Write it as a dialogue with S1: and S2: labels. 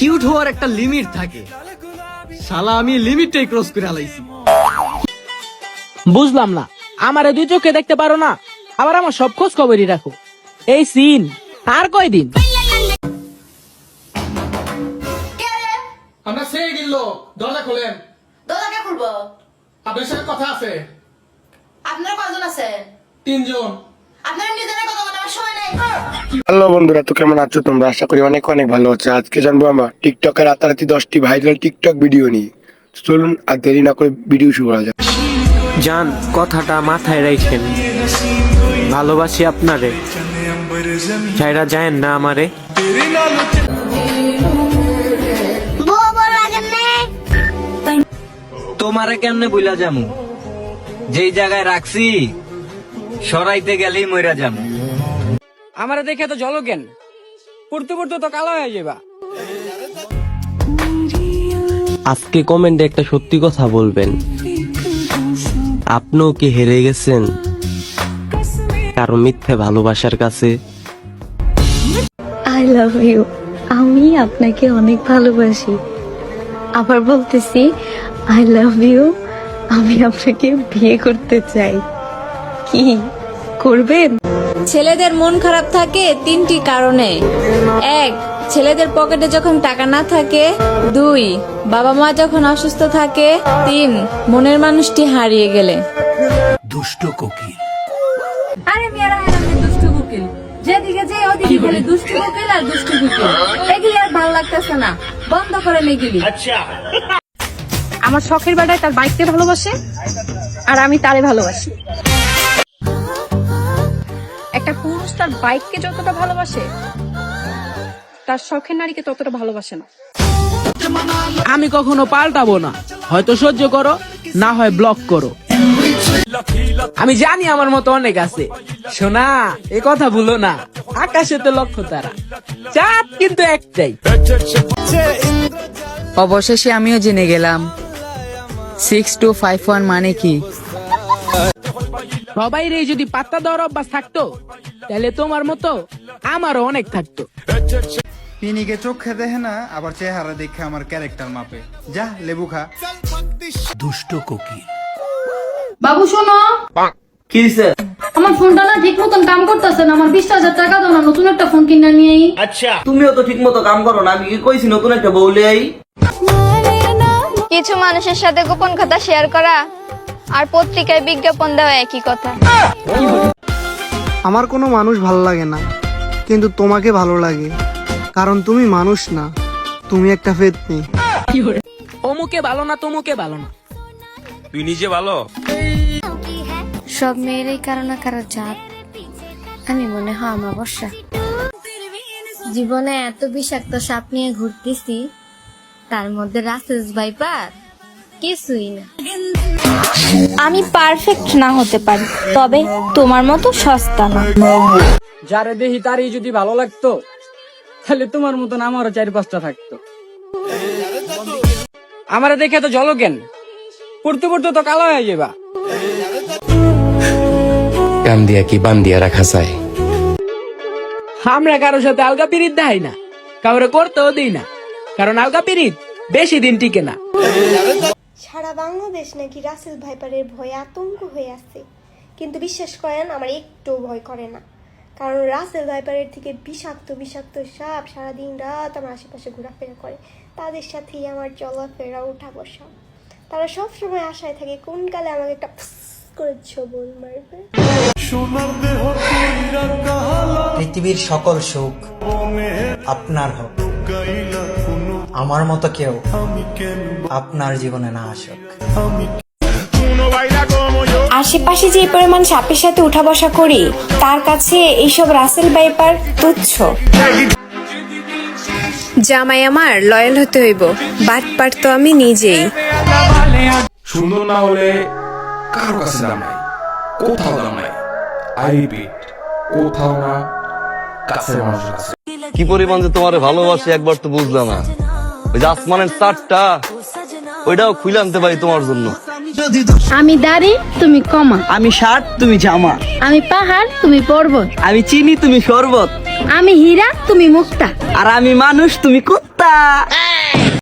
S1: Cute হওয়ার একটা limit থাকে। শালা আমি লিমিটটাই ক্রস করে আলাইছি।
S2: বুঝলাম না। আমারে দুই চোখে দেখতে পারো না। আবার আমার সব খোঁজ খবরই রাখো। এই সিন আর কয়দিন?
S3: আমরা সেই গিল দরজা খোলেন।
S4: দোলাকে খুলবো?
S3: আপনার সাথে কথা আছে।
S4: আপনারা কজন আছেন?
S3: তিনজন।
S4: আপনারা নিজেরা কথা
S5: হ্যালো বন্ধুরা তো কেমন আছো তোমরা? আশা করি অনেক অনেক ভালো আছো। আজকে জানব আমরা টিকটকের রাতারাতি দশটি ভাইরাল টিকটক ভিডিও নিয়ে। চলুন আর দেরি না করে ভিডিও শুরু করা যাক।
S6: জান কথাটা মাথায় রাখেন ভালোবাসি আপনারে। ছাইরা যায় না আমারে।
S7: তোমারে কেমনে বুইলা যামু? যেই জায়গায় রাখছি সরাইতে গেলেই মইরা যামু।
S2: আমারে দেখে তো জল কেন পড়তে পড়তে তো কালো হয়ে যাবা
S6: আজকে কমেন্টে একটা সত্যি কথা বলবেন। আপনিও কি হেরে গেছেন? কারও মিথ্যে ভালোবাসার কাছে?
S8: আই লাভ ইউ আমি আপনাকে অনেক ভালোবাসি। আবার বলতেছি আই লাভ ইউ আমি আপনাকে বিয়ে করতে চাই। কি? করবেন?
S9: ছেলেদের মন খারাপ থাকে তিনটি কারণে। এক ছেলেদের পকেটে যখন টাকা না থাকে। দুই বাবা মা যখন অসুস্থ থাকে। তিন মনের মানুষটি হারিয়ে গেলে। দুষ্ট কোকিল।
S10: আরে মেয়েরা আমি দুষ্টু কুকিল। যেদিকে যে ওদিকে গেলে দুষ্টু কুকিল আর দুষ্টু কুকিল। এগুলি আর ভালো লাগতেছে না। বন্ধ করেন এগুলি।
S9: আমার শখের বেটায় তার বাইককে ভালোবাসে আর আমি তারে ভালোবাসি। পুরুষ তার বাইককে যতটা ভালোবাসে তার শখের নারীকে ততটা ভালোবাসে না।
S2: আমি কখনো পাল্টাবো না। হয়তো সহ্য করো না হয় ব্লক করো। আমি জানি আমার মতো অনেক আছে। শোনা এ কথা ভুলো না। আকাশে তো লক্ষ্য তারা চাঁদ কিন্তু একটাই।
S7: অবশেষে আমিও জেনে গেলাম সিক্স টু ফাইভ ওয়ান মানে কি?
S2: সবাই রে যদি পাত্তা দেওয়ার অভ্যাস থাকতো তাহলে তোমার মতো আমারও অনেক থাকতো।
S11: পিনিকে চোখে দেখে না আবার চেহারা দেখে আমার ক্যারেক্টার মাপে। যা লেবু খা।
S10: বাবু শোনো। আমার ফোনটা না ঠিক মতন কাম করতেছে না আমার বিশ হাজার টাকা দাও না নতুন একটা ফোন কিনে নিয়ে আই।
S7: তুমিও তো ঠিক মতো কাম করো না আমি কি কইছি নতুন একটা বউলে আই?
S9: কিছু মানুষের সাথে গোপন কথা শেয়ার করা আর পত্রিকায় বিজ্ঞাপন দেওয়া একই কথা।
S1: আমার কোনো মানুষ ভালো লাগে না কিন্তু তোমাকে ভালো লাগে কারণ তুমি মানুষ না তুমি একটা ফেতনি।
S2: অমুকে ভালো না তমুকে ভালো না।
S6: তুই নিজে ভালো?
S8: সব মেয়েরই কারও না কারও জাত। আমি মনে হয় অমাবস্যা। জীবনে এত বিষাক্ত সাপ নিয়ে ঘুরতেছি তার মধ্যে রাসেস ভাইপার। কিছুই না।
S9: আমি পারফেক্ট না হতে পারি তবে তোমার মতো সস্তা না।
S2: যারে দেখি তারই যদি ভালো লাগতো তাহলে তোমার মতন আমারও চারি পাঁচটা থাকতো। আমারে দেখে তো জল কেন পড়তে পড়তে তো কালো হয়ে যাবা
S6: কান দিয়া কি বান দিয়া রাখা যায়?
S2: আমরা কারোর সাথে আলগা পিরিত দেয় না কাউরে করতেও দিই না কারণ আলগা পিরিত বেশি দিন টিকে না।
S8: সারা বাংলাদেশ নাকি রাসেল ভাইপারের ভয়ে আতঙ্ক হয়ে আছে। কিন্তু বিশ্বাস করেন আমার একটু ভয় করে না। কারণ রাসেল ভাইপারের থেকে বিষাক্ত বিষাক্ত সাপ সারাদিন রাত আমার আশেপাশে ঘোরাফেরা করে। তাদের সাথেই আমার চলাফেরা ওঠা বসা তারা সব সময় আশায় থাকে কোন কালে আমাকে একটা করে ছবল মারবে।
S7: পৃথিবীর সকল সুখ আপনার হোক। আমার মতো কেউ আপনার জীবনে না আসুক।
S9: আশেপাশে যে পরিমাণ সাপের সাথে উঠা বসা করি তার কাছে এইসব রাসেল বাইপার তুচ্ছ। জামাই আমার লয়াল হতে হইব। বাট পাট তো আমি নিজেই।
S3: সুন্দর না হলে কারও কাছে দাম নাই কোথাও দাম নাই আই রিপিট কোথাও না কাছে মানুষের কাছে।
S7: কি পরিমাণ যে তোমারে ভালোবাসি একবার তো বুঝলাম না। ওই যে আসমানের চারটা ওইটাও খুলে আনতে পারি তোমার জন্য।
S10: আমি দাড়ি তুমি কমা।
S7: আমি শার্ট তুমি জামা।
S10: আমি পাহাড় তুমি পর্বত।
S7: আমি চিনি তুমি শরবত।
S10: আমি হীরা তুমি মুক্তা।
S7: আর আমি মানুষ তুমি কুত্তা।